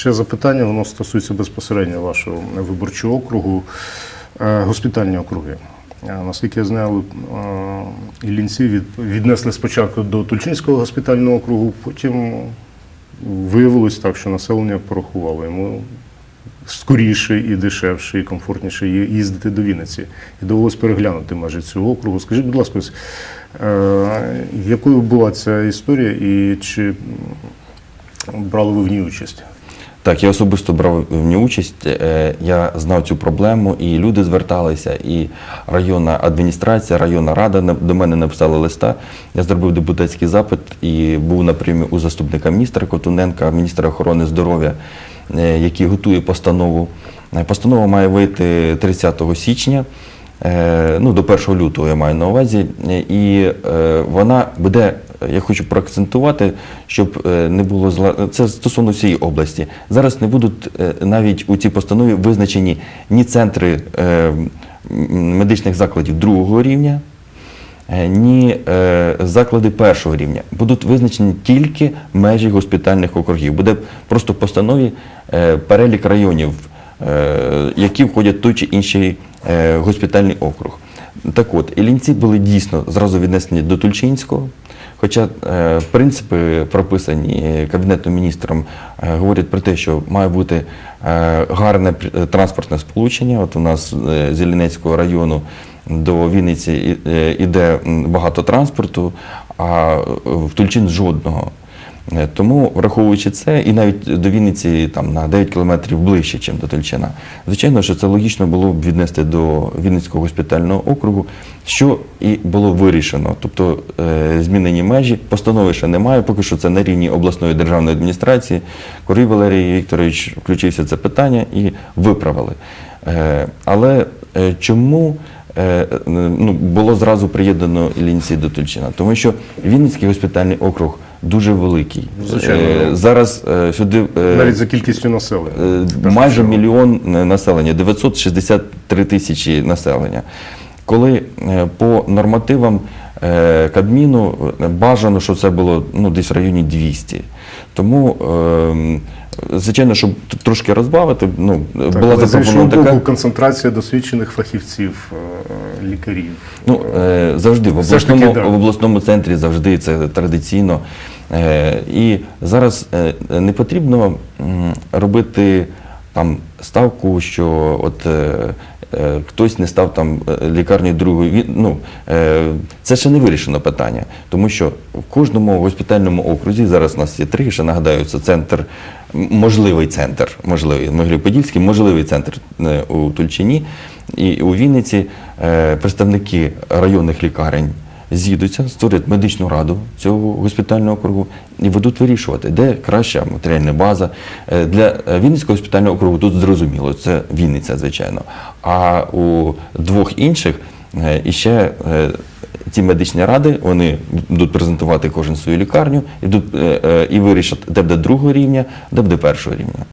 Ще запитання, воно стосується безпосередньо вашого виборчого округу, Е, госпітальні округи. Е, Наскільки я знаю, е, іллінці віднесли спочатку до Тульчинського госпітального округу, потім виявилось так, що населення порахувало йому скоріше і дешевше, і комфортніше їздити до Вінниці. І довелось переглянути межі цього округу. Скажіть, будь ласка, якою була ця історія і чи брали ви в ній участь? Так, я особисто брав в ній участь. Е, Я знав цю проблему, і люди зверталися, і районна адміністрація, районна рада до мене написали листа. Я зробив депутатський запит і був на прийомі у заступника міністра Котуненка, міністра охорони здоров'я, е, який готує постанову. Е, Постанова має вийти 30 січня. Ну, до 1 лютого я маю на увазі, і е, вона буде, я хочу проакцентувати, щоб е, не було зла. Це стосовно всієї області. Зараз не будуть е, навіть у цій постанові визначені ні центри е, медичних закладів другого рівня, е, ні е, заклади першого рівня. Будуть визначені тільки межі госпітальних округів. Буде просто в постанові е, перелік районів, е, які входять в той чи інший е, госпітальний округ. Так от, ілінці були дійсно зразу віднесені до Тульчинського. Хоча е, принципи, прописані Кабінетом міністром, е, говорять про те, що має бути е, гарне транспортне сполучення. От у нас з Іллінецького району до Вінниці е, іде багато транспорту, а в Тульчин жодного. Е, Тому, враховуючи це, і навіть до Вінниці там на 9 кілометрів ближче, ніж до Тульчина, звичайно, що це логічно було б віднести до Вінницького госпітального округу, що і було вирішено. Тобто е, змінені межі, постанови ще немає, поки що це на рівні обласної державної адміністрації. Корій Валерій Вікторович включився в це питання і виправили. Е, Але чому? ну, було зразу приєднано Іллінці до Тульчина, тому що Вінницький госпітальний округ дуже великий. Звичайно. Е, Зараз е, сюди е, Навіть за кількістю населення. майже мільйон населення, 963 тисячі населення. Коли по нормативам Кабміну е, бажано, щоб це було ну, десь в районі 200. Тому, е, звичайно, щоб трошки розбавити, ну, Так, була запропонована така. боку, концентрація досвідчених фахівців, е, лікарів. Ну, е, завжди в таки, обласному, да. в обласному центрі завжди це традиційно. Е, І зараз е, не потрібно робити там ставку, що от е, е, хтось не став там е, лікарнею другої. Ну, е, це ще не вирішено питання, тому що в кожному госпітальному окрузі зараз у нас є три, ще нагадаю, це центр, можливий центр, можливий Могилів-Подільський, можливий центр е, у Тульчині і у Вінниці. Е, Представники районних лікарень з'їдуться, створять медичну раду цього госпітального округу і будуть вирішувати, де краща матеріальна база. Е, Для е, Вінницького госпітального округу тут зрозуміло, це Вінниця, звичайно. А у двох інших е, іще ці медичні ради вони будуть презентувати кожен свою лікарню, і вирішать, де буде другого рівня, де буде першого рівня.